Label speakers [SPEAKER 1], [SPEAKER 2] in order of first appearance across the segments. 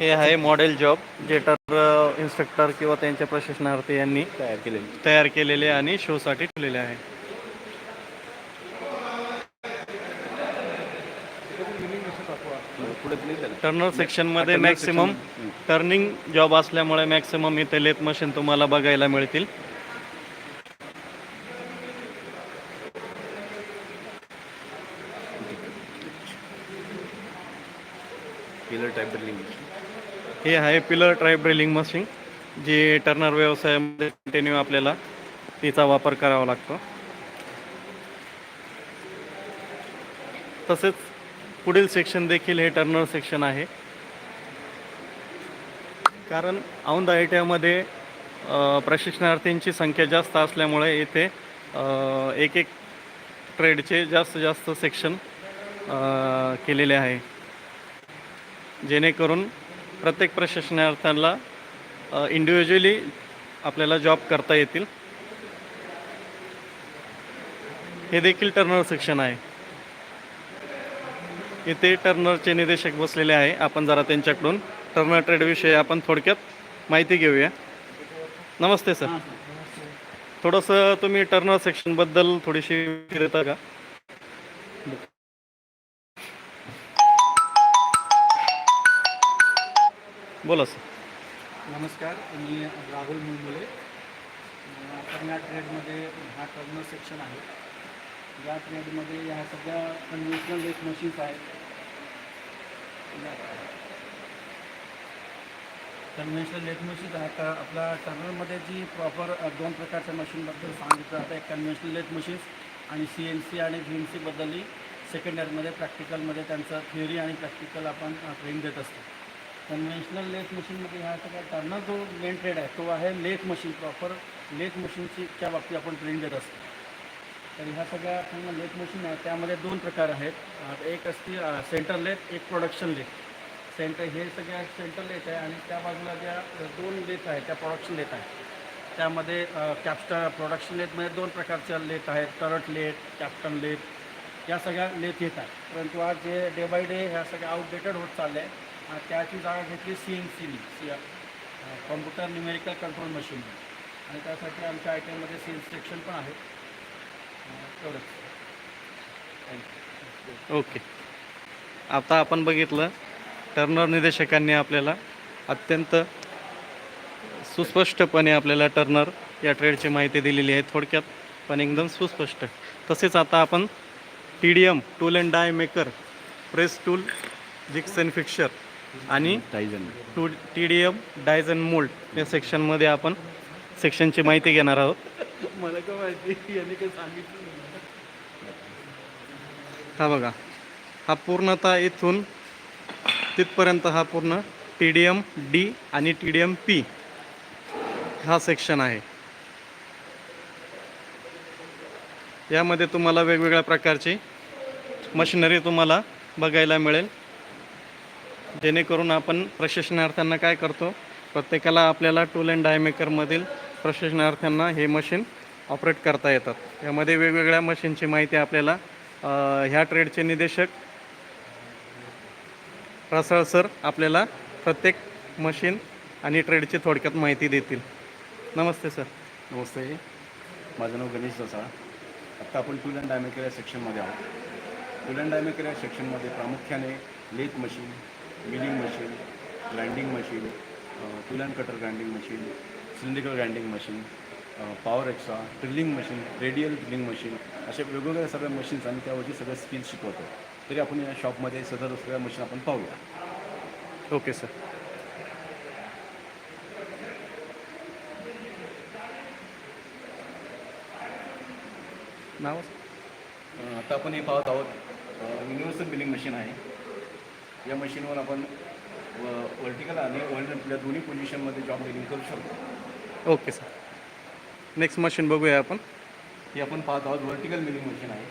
[SPEAKER 1] हे आहे model job जे टर इन्स्ट्रक्टर किंवा त्यांच्या प्रशिक्षणार्थी यांनी
[SPEAKER 2] तयार केलेली.
[SPEAKER 1] तयार केलेले आणि शोसाठी ठेवलेले आहे. टर्नर सेक्शनमध्ये मॅक्सिमम. टर्निंग जॉब असल्यामुळे मॅक्सिमम इथे लेथ मशीन तुम्हाला बघायला मिळतील. हे आहे पिलर ट्राईब ड्रिलिंग मशीन जी टर्नर व्यवसायामध्ये कंटिन्यू आपल्याला तिचा वापर करावा लागतो. तसेच पुढील सेक्शन देखील हे टर्नर सेक्शन आहे. कारण औंध आय टी आयमध्ये प्रशिक्षणार्थींची संख्या जास्त असल्यामुळे येथे एक एक ट्रेडचे जास्त जास्त सेक्शन केलेले आहे. जेणेकरून प्रत्येक प्रशिक्षणार्थ्याला इंडिव्हिज्युअली आपल्याला जॉब करता येतील. हे देखील टर्नर सेक्शन आहे. इथे टर्नरचे निदेशक बसलेले आहे. आपण जरा त्यांच्याकडून टर्नर ट्रेडविषयी आपण थोडक्यात माहिती घेऊया. नमस्ते सर. थोडंसं तुम्ही टर्नर सेक्शनबद्दल थोडीशी देता का बोला सर
[SPEAKER 3] नमस्कार मी राहुल मुंबले आपण या ट्रेडमध्ये हा टर्नर सेक्शन आहे. या ट्रेडमध्ये ह्या सगळ्या कन्व्हेन्शनल एक मशीन्स आहेत. कन्व्हेन्शनल लेट मशीन्स आता आपल्या टर्नरमध्ये जी प्रॉपर दोन प्रकारच्या मशीनबद्दल सांगितलं जातं एक कन्व्हेन्शनल लेट मशीन्स आणि सी एन सी आणि व्ही एम सीबद्दलही सेकंड इयरमध्ये प्रॅक्टिकलमध्ये त्यांचं थिअरी आणि प्रॅक्टिकल आपण ट्रेनिंग देत असतो. कन्व्हेन्शनल लेथ मशीनमध्ये ह्या सगळ्या त्यांना जो मेन ट्रेड आहे तो आहे लेथ मशीन प्रॉपर लेथ मशीनचीच्या बाबतीत आपण ट्रेन देत असतो. तर ह्या सगळ्या पूर्ण लेथ मशीन आहे. त्यामध्ये दोन प्रकार आहेत. एक असते सेंटर लेथ एक प्रोडक्शन लेथ सेंटर हे सगळ्या सेंटर लेथ आहे आणि त्या बाजूला ज्या दोन लेथ आहेत त्या प्रोडक्शन लेथ आहेत. त्यामध्ये कॅप्स्टर प्रोडक्शन लेथमध्ये दोन प्रकारच्या लेथ आहेत. टरट लेथ कॅप्टन लेथ या सगळ्या लेथ येत आहेत. परंतु आज जे डे बाय डे ह्या सगळ्या आउटडेटेड होत चालल्या आहे त्याची जागा घेतली सी एन सीनी C computer numerical control machine आणि त्यासाठी आमच्या आय टी एममध्ये सी एन सेक्शन पण आहे. अं, तेवढंच.
[SPEAKER 1] ओके आता आपण बघितलं टर्नर निदेशकांनी आपल्याला अत्यंत सुस्पष्टपणे आपल्याला टर्नर या ट्रेडची माहिती दिलेली आहे. थोडक्यात पण एकदम सुस्पष्ट. तसेच आता आपण T D M tool and die maker press tool jigs and fixture आणि
[SPEAKER 2] टायझन
[SPEAKER 1] to T D M dies and mould या सेक्शनमध्ये आपण सेक्शनची माहिती घेणार आहोत.
[SPEAKER 3] मला काय माहिती यांनी काही सांगितलं.
[SPEAKER 1] हा बघा हा पूर्णतः इथून तिथपर्यंत हा पूर्ण टी डी एम डी आणि टी डी एम पी हा सेक्शन आहे. यामध्ये तुम्हाला वेगवेगळ्या प्रकारची मशिनरी तुम्हाला बघायला मिळेल. जेणेकरून आपण प्रशिक्षणार्थ्यांना काय करतो प्रत्येकाला आपल्याला टूल अँड डायमेकरमधील प्रशिक्षणार्थ्यांना हे मशीन ऑपरेट करता येतात. यामध्ये वेगवेगळ्या मशीनची माहिती आपल्याला ह्या ट्रेडचे निदेशक रसाळ सर आपल्याला प्रत्येक मशीन आणि ट्रेडची थोडक्यात माहिती देतील. नमस्ते सर
[SPEAKER 2] नमस्ते. माझं नाव गणेश जसा आत्ता आपण टूल अँड डायमेकर या सेक्शनमध्ये आहोत. टूल अँड डायमेकर या सेक्शनमध्ये प्रामुख्याने lathe machine milling machine grinding machine tool and cutter grinding machine cylindrical grinding machine power extra drilling machine radial drilling machine अशा वेगवेगळ्या सगळ्या मशीन्स आणि त्यावरची सगळ्या स्किल्स शिकवतो. तरी आपण या शॉपमध्ये सदर सगळ्या मशीन आपण पाहूया.
[SPEAKER 1] ओके सर नाव?
[SPEAKER 2] आता आपण हे पाहत आहोत युनिव्हर्सल बिलिंग मशीन आहे. या मशीनवर आपण वर्टिकल आणि या दोन्ही पोझिशनमध्ये जॉब बिलिंग करू शकतो.
[SPEAKER 1] Okay sir. नेक्स्ट मशीन बघूया आपण.
[SPEAKER 2] ही आपण पाहत आहोत वर्टिकल मिलिंग मशीन आहे.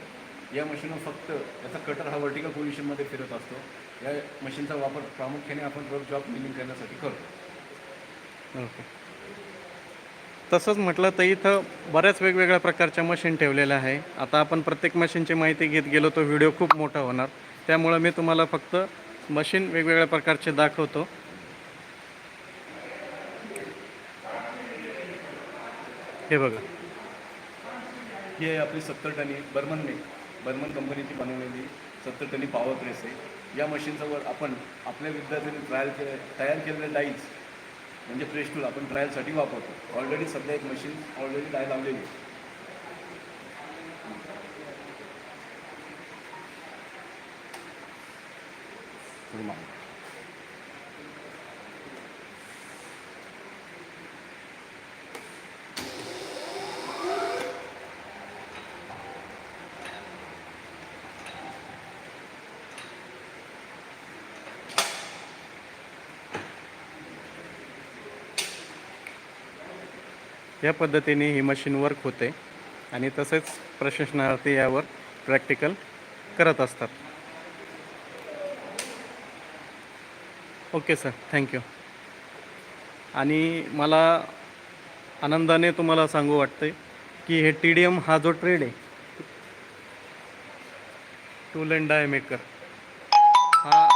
[SPEAKER 2] या मशीनवर फक्त याचा कटर हा वर्टिकल पोझिशनमध्ये फिरत असतो. या मशीनचा वापर प्रामुख्याने आपण रफ जॉब मिलिंग करण्यासाठी करतो.
[SPEAKER 1] ओके. तसंच म्हटलं तर इथं बऱ्याच वेगवेगळ्या प्रकारच्या मशीन ठेवलेल्या आहे. आता आपण प्रत्येक मशीनची माहिती घेत गेलो तो व्हिडिओ खूप मोठा होणार. त्यामुळं मी तुम्हाला फक्त मशीन वेगवेगळ्या प्रकारचे दाखवतो. हे बघा.
[SPEAKER 2] हे आपली सत्तर टनी बर्मन मेक बर्मन कंपनीची बनवलेली सत्तर टनी पॉवर प्रेस आहे. या मशीनसमोर आपण आपल्या विद्यार्थ्यांनी ट्रायल केले तयार केलेले डाईज म्हणजे प्रेस टूल आपण ट्रायलसाठी वापरतो. ऑलरेडी सध्या एक मशीन ऑलरेडी डाय लावलेली आहे.
[SPEAKER 1] या पद्धतीने ही मशीन वर्क होते आणि तसेच प्रशिक्षणार्थी यावर प्रॅक्टिकल करत असतात ओके सर थँक्यू आणि मला आनंदाने तुम्हाला सांगू वाटते की हे टी डी एम हा जो ट्रेड आहे टूल अँड डाय मेकर हा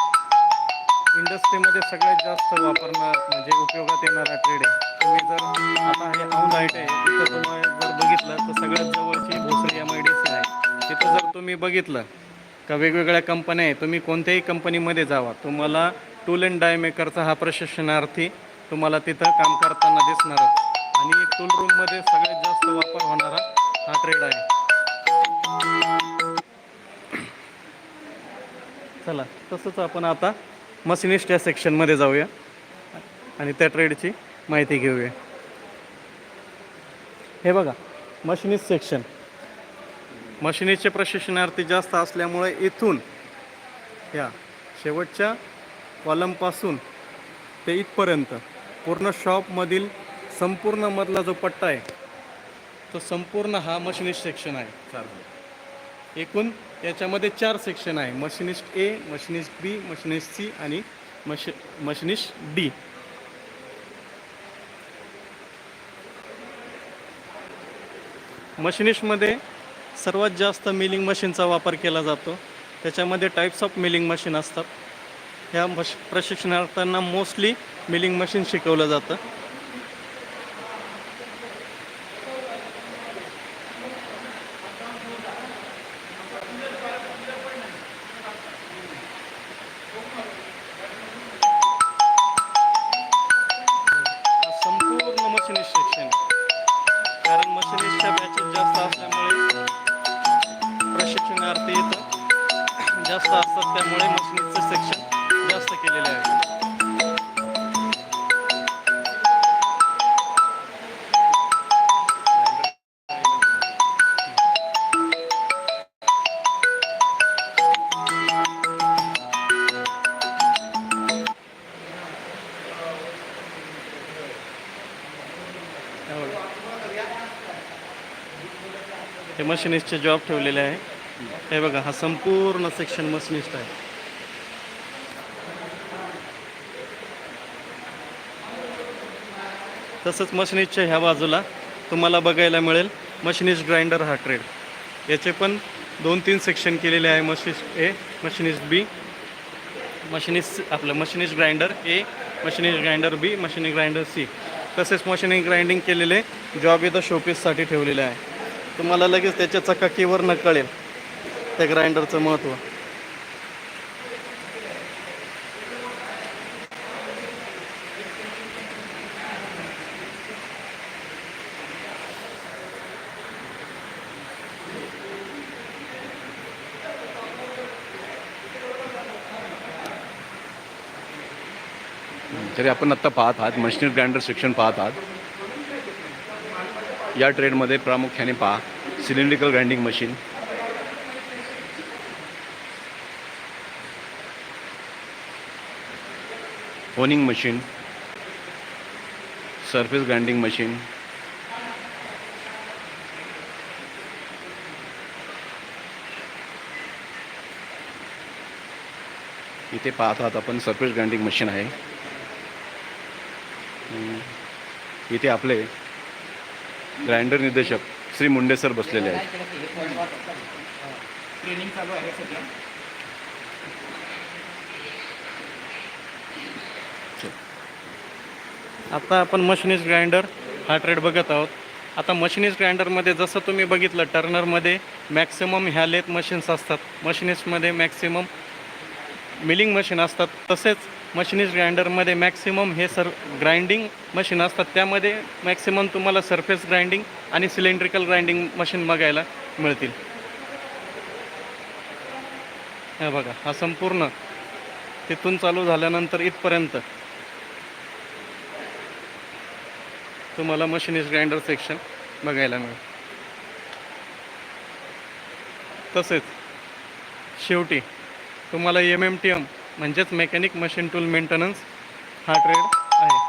[SPEAKER 1] इंडस्ट्रीमध्ये सगळ्यात जास्त वापरणार म्हणजे उपयोगात येणारा ट्रेड आहे. तुम्ही जर आता हे औंध लाइट आहे तिथं तुम्ही जर बघितलं तर सगळ्यात जवळची Bhosari M I D C आहे. तिथं जर तुम्ही बघितलं का वेगवेगळ्या कंपन्या आहे तुम्ही कोणत्याही कंपनीमध्ये जावा तुम्हाला टूल अँड डायमेकरचा हा प्रशिक्षणार्थी तुम्हाला तिथं काम करताना दिसणारच आणि टूल रूममध्ये सगळ्यात जास्त वापर होणारा हा ट्रेड आहे. चला तसंच आपण आता मशिनिस्ट या सेक्शनमध्ये जाऊया आणि त्या ट्रेडची माहिती घेऊया. हे बघा मशिनिस्ट सेक्शन मशिनिस्टचे प्रशिक्षणार्थी जास्त असल्यामुळे इथून या शेवटच्या कॉलमपासून ते इथपर्यंत. पूर्ण शॉपमधील संपूर्ण मधला जो पट्टा आहे तो संपूर्ण हा मशिनिस्ट सेक्शन आहे.
[SPEAKER 2] चालेल
[SPEAKER 1] एकूण याच्यामध्ये चार सेक्शन आहे. Machinist A machinist B machinist C आणि मश मशिनिस्ट डी मशिनिस्टमध्ये सर्वात जास्त मिलिंग मशीनचा वापर केला जातो. त्याच्यामध्ये टाईप्स ऑफ मिलिंग मशीन असतात. ह्या मश प्रशिक्षणार्थ्यांना मोस्टली मिलिंग मशीन शिकवलं जातं. मशिनिस्टचे जॉब ठेवलेले आहे. हे बघा हा संपूर्ण सेक्शन मशिनिस्ट आहे. तसंच मशिनिस्टच्या ह्या बाजूला तुम्हाला बघायला मिळेल मशिनिस्ट ग्राइंडर हा ट्रेड याचे पण दोन तीन सेक्शन केलेले आहे machinist A machinist B machinist आपलं machinist grinder A machinist grinder B machinist grinder C तसेच मशिनिंग ग्राइंडिंग केलेले जॉब इथं शोपीससाठी ठेवलेले आहे. तुम्हाला लगेच त्याच्या चकाकीवर न कळेल. त्या ग्राइंडरचं महत्त्व
[SPEAKER 2] तरी आपण आत्ता पाहत आहात मशीन ग्राइंडर सेक्शन पाहत आहात. या ट्रेडमध्ये प्रामुख्याने पहा cylindrical grinding machine honing machine surface grinding machine इथे पाहत आहात आपण सरफेस ग्राइंडिंग मशीन आहे. इथे आपले ग्राइंडर निर्देशक श्री मुंडे सर बसलेले आहेत.
[SPEAKER 3] ट्रेनिंग चालू आहे सध्या.
[SPEAKER 1] आता आपण मशिनिस्ट ग्राइंडर हा ट्रेड बघत आहोत. आता मशिनिस्ट ग्राइंडरमध्ये जसं तुम्ही बघितलं टर्नरमध्ये मॅक्सिमम ह्या लेथ मशीन्स असतात. मशिनिस्टमध्ये मॅक्सिमम मिलिंग मशीन असतात. तसेच मशिनिस्ट ग्राइंडरमध्ये मॅक्सिमम हे सर ग्राइंडिंग मशीन असतात. त्यामध्ये मॅक्सिमम तुम्हाला सरफेस ग्राइंडिंग आणि सिलेंड्रिकल ग्राइंडिंग मशीन बघायला मिळतील. हे बघा हा संपूर्ण तिथून चालू झाल्यानंतर इथपर्यंत तुम्हाला मशिनिस्ट ग्राइंडर सेक्शन बघायला मिळेल. तसेच शेवटी तुम्हाला एम एम टी एम म्हणजेच मेकॅनिक मशीन टूल मेंटेनन्स हा ट्रेड आहे.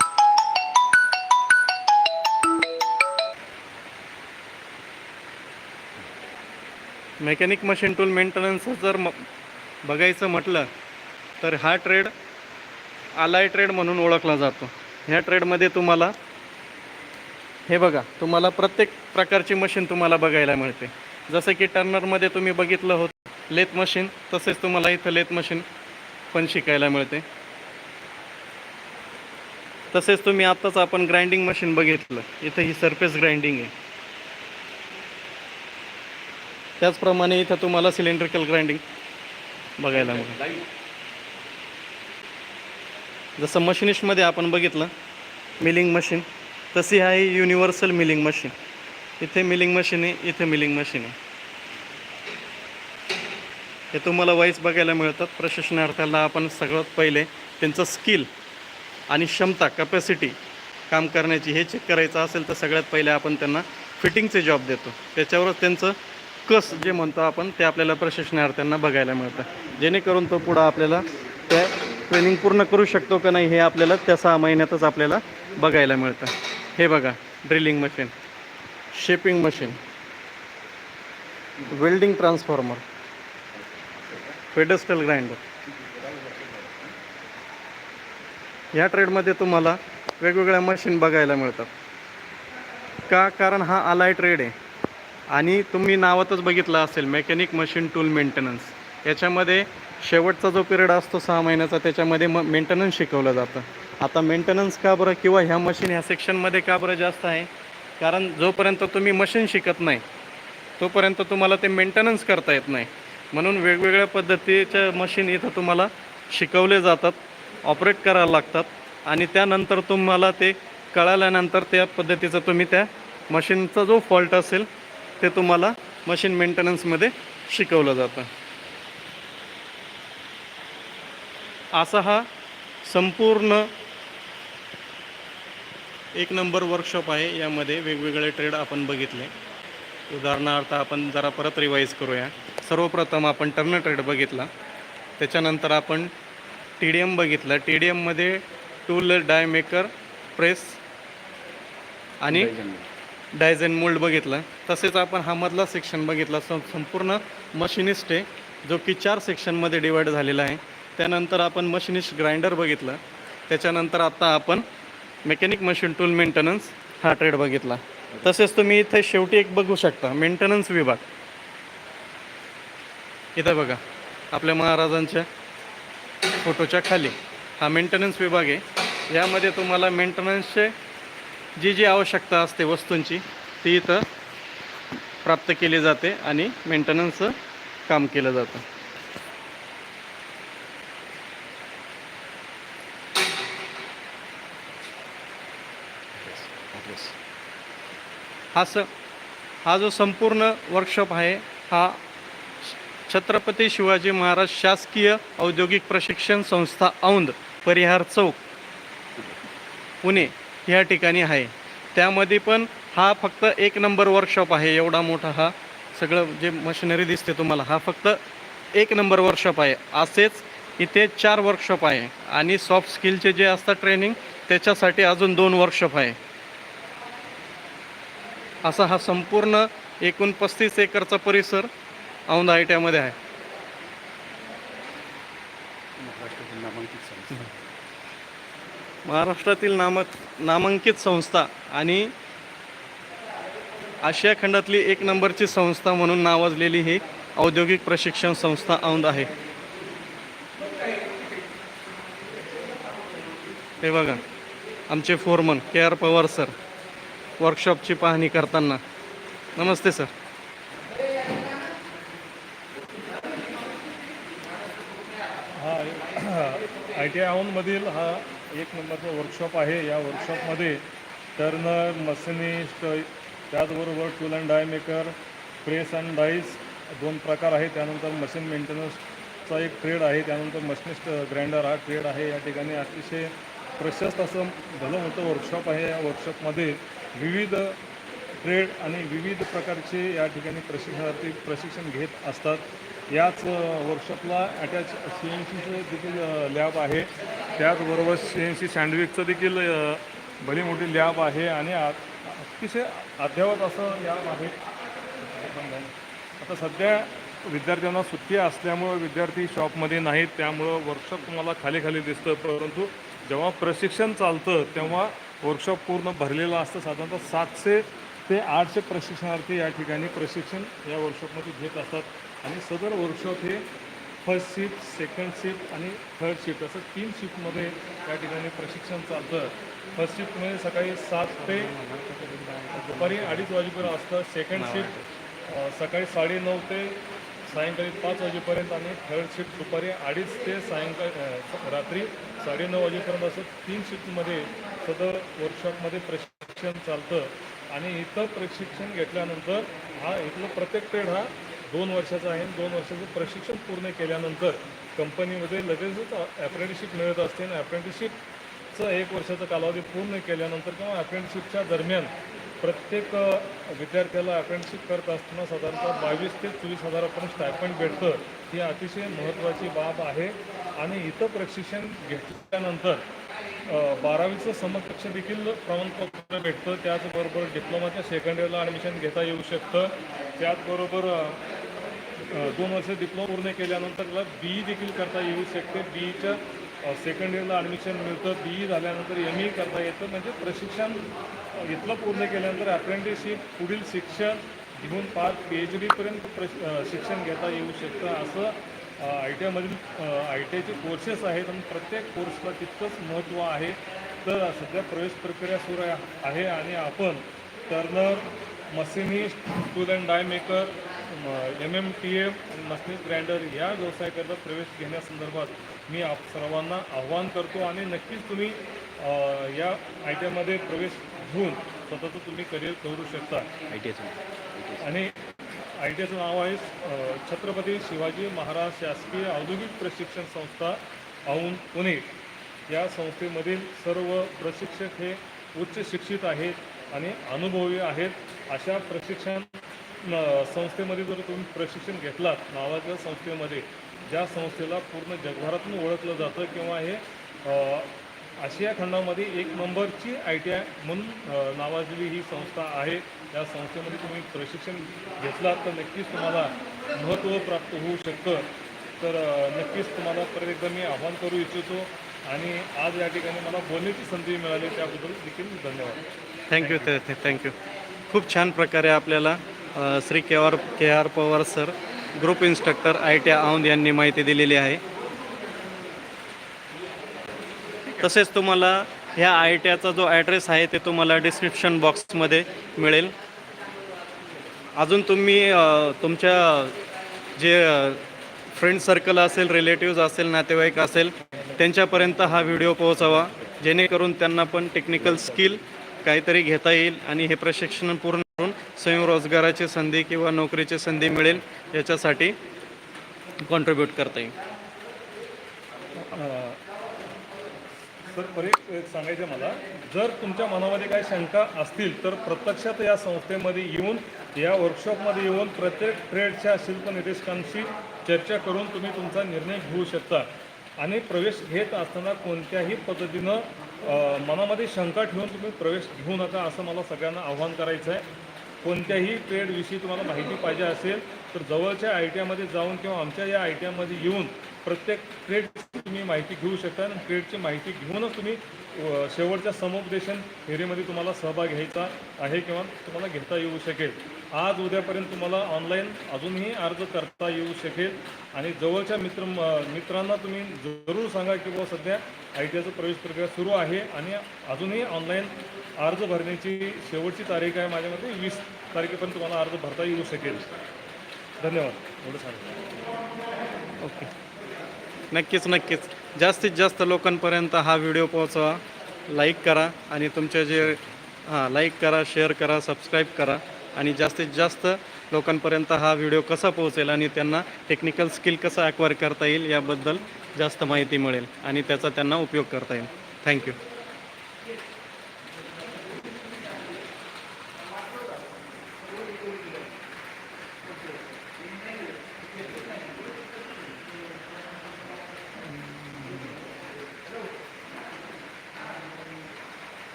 [SPEAKER 1] मेकॅनिक मशीन टूल मेंटेनन्स जर म बघायचं म्हटलं तर हा ट्रेड आलाय ट्रेड म्हणून ओळखला जातो. ह्या ट्रेडमध्ये तुम्हाला हे बघा तुम्हाला प्रत्येक प्रकारची मशीन तुम्हाला बघायला मिळते. जसं की टर्नरमध्ये तुम्ही बघितलं होतं लेथ मशीन तसेच तुम्हाला इथं लेथ मशीन पण शिकायला मिळते. तसेच तुम्ही आत्ताच आपण ग्राइंडिंग मशीन बघितलं. इथं ही सरफेस ग्राइंडिंग आहे. त्याचप्रमाणे इथं तुम्हाला सिलेंड्रिकल ग्राइंडिंग बघायला मिळेल. जसं मशिनिस्टमध्ये आपण बघितलं मिलिंग मशीन तशी आहे युनिव्हर्सल मिलिंग मशीन इथे मिलिंग मशीन आहे इथे मिलिंग मशीन आहे. हे तुम्हाला वाईस बघायला मिळतात. प्रशिक्षणार्थ्याला आपण सगळ्यात पहिले त्यांचं स्किल आणि क्षमता कपॅसिटी काम करण्याची हे चेक करायचं असेल तर सगळ्यात पहिले आपण त्यांना फिटिंगचे जॉब देतो. त्याच्यावरच त्यांचं कस जे म्हणतो आपण ते आपल्याला प्रशिक्षणार्थ्यांना बघायला मिळतं. जेणेकरून तो पुढं आपल्याला त्या ट्रेनिंग पूर्ण करू शकतो का नाही हे आपल्याला त्या सहा महिन्यातच आपल्याला बघायला मिळतं. हे बघा drilling machine shaping machine welding transformer pedestal grinder. ह्या ट्रेडमध्ये तुम्हाला वेगवेगळ्या मशीन बघायला मिळतात. का? कारण हा आलाय ट्रेड आहे. आणि तुम्ही नावातच बघितलं असेल मेकॅनिक मशीन टूल मेंटेनन्स याच्यामध्ये शेवटचा जो पिरियड असतो सहा महिन्याचा त्याच्यामध्ये म मेंटेनन्स शिकवलं जातं. आता मेंटेनन्स का बरं? किंवा ह्या मशीन ह्या सेक्शनमध्ये का बरं जास्त आहे? कारण जोपर्यंत तुम्ही मशीन शिकत नाही तोपर्यंत तुम्हाला ते मेंटेनन्स करता येत नाही. म्हणून वेगवेगळ्या पद्धतीच्या मशीन इथं तुम्हाला शिकवले जातात ऑपरेट करायला लागतात आणि त्यानंतर तुम्हाला ते कळाल्यानंतर त्या पद्धतीचं तुम्ही त्या मशीनचा जो फॉल्ट असेल ते तुम्हाला मशीन मेंटेनन्समध्ये शिकवलं जातं. असा हा संपूर्ण एक नंबर वर्कशॉप आहे. यामध्ये वेगवेगळे ट्रेड आपण बघितले. उदाहरणार्थ आपण जरा परत रिवाईज करूया. सर्वप्रथम आपण टर्न ट्रेड बघितला. त्याच्यानंतर आपण टी डी एम बघितलं. टी डी एममध्ये टूल डायमेकर प्रेस आणि डायझेन मोल्ड. बघितलं. तसेच आपण हा मधला सेक्शन बघितला. संपूर्ण मशिनिस्ट आहे जो की चार सेक्शनमध्ये डिवाईड झालेला आहे. त्यानंतर आपण मशिनिस्ट ग्राइंडर बघितलं. त्याच्यानंतर आता आपण मेकॅनिक मशीन टूल मेंटेनन्स हा ट्रेड बघितला. तसेच तुम्ही इथे शेवटी एक बघू शकता. मेंटेनन्स विभाग. इथं बघा आपल्या महाराजांच्या फोटोच्या खाली. हा मेंटेनन्स विभाग आहे. यामध्ये तुम्हाला मेंटेनन्सचे जी जी आवश्यकता असते वस्तूंची ती इथं प्राप्त केली जाते आणि मेंटेनन्सचं काम केलं जातं. हा स हा जो संपूर्ण वर्कशॉप आहे हा छत्रपती शिवाजी महाराज शासकीय औद्योगिक प्रशिक्षण संस्था औंध परिहार चौक पुणे ह्या ठिकाणी आहे. त्यामध्ये पण हा फक्त एक नंबर वर्कशॉप आहे एवढा मोठा हा सगळं जे मशिनरी दिसते तुम्हाला हा फक्त एक नंबर वर्कशॉप आहे. असेच इथे चार वर्कशॉप आहे आणि सॉफ्ट स्किलचे जे असतात ट्रेनिंग त्याच्यासाठी अजून दोन वर्कशॉप आहे. असा हा संपूर्ण एकूण पस्तीस एकरचा परिसर औंध आहे.
[SPEAKER 2] महाराष्ट्रातील नामांकित संस्था.
[SPEAKER 1] महाराष्ट्रातील नामक नामांकित संस्था आणि आशिया खंडातली एक नंबरची संस्था म्हणून नावाजलेली ही औद्योगिक प्रशिक्षण संस्था औंध आहे. हे बघा आमचे foreman K R Pawar sir वर्कशॉपची पाहणी करताना. नमस्ते सर
[SPEAKER 4] हा के टी आय औंधमधील हा एक नंबरचा वर्कशॉप आहे. या वर्कशॉपमध्ये टर्नर मशिनिस्ट त्याचबरोबर tool and die maker press and dies दोन प्रकार आहेत. त्यानंतर मशीन मेंटेनन्सचा एक ट्रेड आहे. त्यानंतर मशिनिस्ट ग्राइंडर हा ट्रेड आहे. या ठिकाणी अतिशय प्रशस्त असं भलं मोठं वर्कशॉप आहे. या वर्कशॉपमध्ये विविध ट्रेड आणि विविध प्रकारचे या ठिकाणी प्रशिक्षणार्थी प्रशिक्षण घेत असतात. याच वर्कशॉपला अटॅच सी एन सीचं देखील लॅब आहे. त्याचबरोबर सी एन सी सँडविचचं देखील भली मोठी लॅब आहे आणि आ- अतिशय अध्यावत असं लॅब आहे. आता सध्या विद्यार्थ्यांना सुट्टी असल्यामुळं विद्यार्थी शॉपमध्ये नाहीत. त्यामुळं वर्कशॉप तुम्हाला खाली खाली दिसतं परंतु जेव्हा प्रशिक्षण चालतं तेव्हा वर्कशॉप पूर्ण भरलेलं असतं. साधारणतः सातशे ते आठशे प्रशिक्षणार्थी या ठिकाणी प्रशिक्षण या वर्कशॉपमध्ये घेत असतात. आणि सदर वर्कशॉप हे फर्स्ट शिफ्ट सेकंड शिफ्ट आणि थर्ड शिफ्ट असं तीन शिफ्टमध्ये या ठिकाणी प्रशिक्षण चालतं. फर्स्ट शिफ्टमध्ये म्हणजे सकाळी सात ते दुपारी अडीच वाजेपर्यंत असतं. सेकंड शिफ्ट सकाळी सकाळी साडेनऊ ते सायंकाळी पाच वाजेपर्यंत आणि थर्ड शिफ्ट दुपारी अडीच ते सायंकाळी रात्री रात्री साडेनऊ वाजेपर्यंत असं तीन शिफ्टमध्ये सदर वर्कशॉपमध्ये प्रशिक्षण चालतं. आणि इथं प्रशिक्षण घेतल्यानंतर हा इथलं प्रत्येक ट्रेड हा दोन वर्षाचा आहे. दोन वर्षाचं प्रशिक्षण पूर्ण केल्यानंतर कंपनीमध्ये लगेचच अप्रेंटिसशिप मिळत असते. आणि अप्रेंटिसशिपचं एक वर्षाचा कालावधी पूर्ण केल्यानंतर किंवा अप्रेंटिसशिपच्या दरम्यान प्रत्येक विद्यार्थ्याला अप्रेंटिसशिप करत असताना साधारणतः बावीस ते चोवीस हजारापर्यंत स्टायपंड भेटतं. ही अतिशय महत्त्वाची बाब आहे. आणि इथं प्रशिक्षण घेतल्यानंतर बारावीचं समकक्ष देखील प्रमाणपत्र भेटतं. त्याचबरोबर डिप्लोमाच्या सेकंड इयरला ॲडमिशन घेता येऊ शकतं. त्याचबरोबर दोन वर्ष डिप्लोमा पूर्ण केल्यानंतर त्याला बी देखील करता येऊ शकते. बीईच्या सेकंड इयरला ॲडमिशन मिळतं. बी झाल्यानंतर एम ई करता येतं. म्हणजे प्रशिक्षण इथलं पूर्ण केल्यानंतर अप्रेंटिसशिप पुढील शिक्षण घेऊन पाच पी एच डीपर्यंत प्र शिक्षण घेता येऊ शकतं. असं आय टी आयमधील आय टी आयचे कोर्सेस आहेत आणि प्रत्येक कोर्सला तितकंच महत्त्व आहे. तर सध्या प्रवेश प्रक्रिया सुरू आहे- आणि आपण turner machinist tool and die maker M M T M आणि मशिनिस्ट ग्राइंडर या व्यवसायाकरता प्रवेश घेण्यासंदर्भात मी आप सर्वांना आव्हान करतो आणि नक्कीच तुम्ही या आय टी आयमध्ये प्रवेश घेऊन स्वतःचं तुम्ही करिअर करू शकता. आणि आय टी आयचं नाव आहे छत्रपती शिवाजी महाराज शासकीय औद्योगिक प्रशिक्षण संस्था औंध पुणे. या संस्थेमधील सर्व प्रशिक्षक हे उच्च शिक्षित आहेत आणि अनुभवी आहेत. अशा प्रशिक्षण संस्थेमध्ये जर तुम्ही प्रशिक्षण घेतलात नावाच्या संस्थेमध्ये ज्या संस्थेला पूर्ण जगभरातून ओळखलं जातं किंवा हे आशिया खंडामध्ये एक नंबरची आय टी आय म्हणून नावाजलेली ही संस्था आहे. या संस्थेमध्ये तुम्ही प्रशिक्षण घेतलात तर नक्कीच तुम्हाला महत्त्व प्राप्त होऊ शकतं. तर नक्कीच तुम्हाला परत एकदा मी आव्हान करू इच्छितो आणि आज या ठिकाणी मला बोलण्याची संधी मिळाली त्याबद्दल देखील धन्यवाद.
[SPEAKER 1] थँक्यू थँक्यू खूप छान प्रकारे आपल्याला Shri K R K R Pawar sir group instructor I T Aundh यांनी माहिती दिलेली आहे. तसेच तुम्हाला ह्या आय टी आयचा जो ॲड्रेस आहे ते तुम्हाला डिस्क्रिप्शन बॉक्समध्ये मिळेल. अजून तुम्ही तुमच्या जे फ्रेंड सर्कल असेल रिलेटिव्ज असेल नातेवाईक असेल त्यांच्यापर्यंत हा व्हिडिओ पोहोचावा. जेणेकरून त्यांना पण टेक्निकल स्किल काहीतरी घेता येईल आणि हे प्रशिक्षण पूर्ण करून स्वयंरोजगाराची संधी किंवा नोकरीची संधी मिळेल याच्यासाठी कॉन्ट्रीब्यूट करता येईल.
[SPEAKER 4] सर परीख एक सांगायचं मला जर तुमच्या मनामध्ये काही शंका असतील तर प्रत्यक्षात या संस्थेमध्ये येऊन या वर्कशॉपमध्ये येऊन प्रत्येक ट्रेडच्या शिल्प निर्देशकांशी चर्चा करून तुम्ही तुमचा निर्णय घेऊ शकता. आणि प्रवेश घेत असताना कोणत्याही पद्धतीनं मनामध्ये शंका ठेवून तुम्ही प्रवेश घेऊ नका असं मला सगळ्यांना आव्हान करायचं आहे कोणत्याही ट्रेडविषयी तुम्हाला माहिती पाहिजे असेल तर जवळच्या आय टी आयमध्ये जाऊन किंवा आमच्या या आय टी आयमध्ये येऊन प्रत्येक ट्रेड तुम्ही माहिती घेऊ शकता आणि ट्रेडची माहिती घेऊनच तुम्ही शेवटच्या समुपदेशन फेरीमध्ये तुम्हाला सहभाग घ्यायचा आहे किंवा तुम्हाला घेता येऊ शकेल. आज उद्यापर्यंत तुम्हाला ऑनलाईन अजूनही अर्ज करता येऊ शकेल. आणि जवळच्या मित्र म- मित्रांना तुम्ही जरूर सांगा की बुवा सध्या आय टी आयचं प्रवेश प्रक्रिया सुरू आहे आणि अजूनही ऑनलाईन अर्ज भरण्याची शेवटची तारीख आहे माझ्या मते वीस तारखेपर्यंत तुम्हाला अर्ज भरता येऊ शकेल. धन्यवाद. एवढं सांगा.
[SPEAKER 1] ओके. नक्कीच नक्कीच. जास्तीत जास्त लोकांपर्यंत हा व्हिडिओ पोहोचवा. लाईक करा आणि तुमचे जे हां लाईक करा शेअर करा सबस्क्राईब करा आणि जास्तीत जास्त लोकांपर्यंत हा व्हिडिओ कसा पोहोचेल आणि त्यांना टेक्निकल स्किल कसं ॲक्वायर करता येईल याबद्दल जास्त माहिती मिळेल आणि त्याचा त्यांना उपयोग करता येईल. थँक्यू